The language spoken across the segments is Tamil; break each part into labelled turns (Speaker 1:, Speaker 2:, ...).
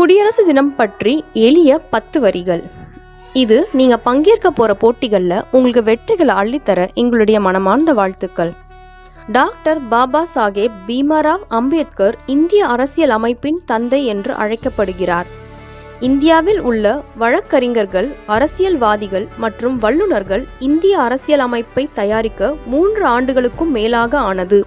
Speaker 1: குடியரசு தினம் பற்றி எளிய பத்து வரிகள். இது நீங்க பங்கேற்க போற போட்டிகளில் உங்களுக்கு வெற்றிகளை அள்ளித்தர எங்களுடைய மனமார்ந்த வாழ்த்துக்கள். டாக்டர் பாபா சாஹேப் பீமாராவ் அம்பேத்கர் இந்திய அரசியல் அமைப்பின் தந்தை என்று அழைக்கப்படுகிறார். இந்தியாவில் உள்ள வழக்கறிஞர்கள் அரசியல்வாதிகள் மற்றும் வல்லுநர்கள் இந்திய அரசியல் அமைப்பை தயாரிக்க மூன்று ஆண்டுகளுக்கும் மேலாக ஆனது.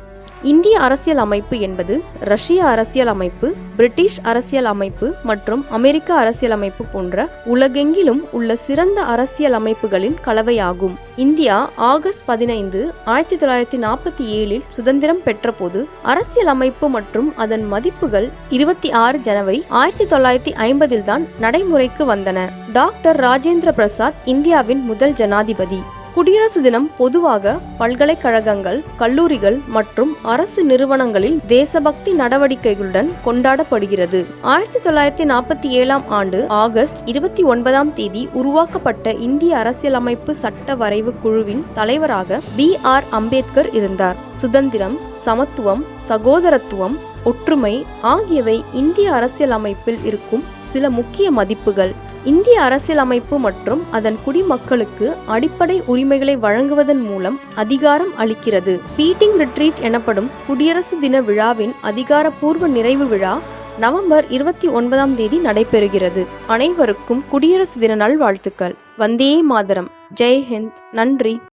Speaker 1: இந்திய அரசியல் அமைப்பு என்பது ரஷ்ய அரசியல் அமைப்பு பிரிட்டிஷ் அரசியல் அமைப்பு மற்றும் அமெரிக்க அரசியல் அமைப்பு போன்ற உலகெங்கிலும் உள்ள சிறந்த அரசியல் அமைப்புகளின் கலவையாகும். இந்தியா ஆகஸ்ட் பதினைந்து ஆயிரத்தி தொள்ளாயிரத்தி நாற்பத்தி ஏழில் சுதந்திரம் பெற்றபோது அரசியல் அமைப்பு மற்றும் அதன் மதிப்புகள் இருபத்தி ஆறு ஜனவரி ஆயிரத்தி தொள்ளாயிரத்தி ஐம்பதில் தான் நடைமுறைக்கு வந்தன. டாக்டர் ராஜேந்திர பிரசாத் இந்தியாவின் முதல் ஜனாதிபதி. குடியரசு தினம் பொதுவாக பல்கலைக்கழகங்கள் கல்லூரிகள் மற்றும் அரசு நிறுவனங்களில் தேசபக்தி நடவடிக்கைகளுடன் கொண்டாடப்படுகிறது. ஆயிரத்தி தொள்ளாயிரத்தி நாற்பத்தி ஏழாம் ஆண்டு ஆகஸ்ட் இருபத்தி ஒன்பதாம் தேதி உருவாக்கப்பட்ட இந்திய அரசியலமைப்பு சட்ட வரைவு குழுவின் தலைவராக பி. ஆர். அம்பேத்கர் இருந்தார். சுதந்திரம் சமத்துவம் சகோதரத்துவம் ஒற்றுமை ஆகியவை இந்திய அரசியலமைப்பில் இருக்கும் சில முக்கிய மதிப்புகள். இந்திய அரசியலமைப்பு மற்றும் அதன் குடிமக்களுக்கு அடிப்படை உரிமைகளை வழங்குவதன் மூலம் அதிகாரம் அளிக்கிறது. பீட்டிங் ரிட்ரீட் எனப்படும் குடியரசு தின விழாவின் அதிகாரப்பூர்வ நிறைவு விழா நவம்பர் இருபத்தி ஒன்பதாம் தேதி நடைபெறுகிறது. அனைவருக்கும் குடியரசு தின நல்வாழ்த்துக்கள். வந்தே மாதரம். ஜெய் ஹிந்த். நன்றி.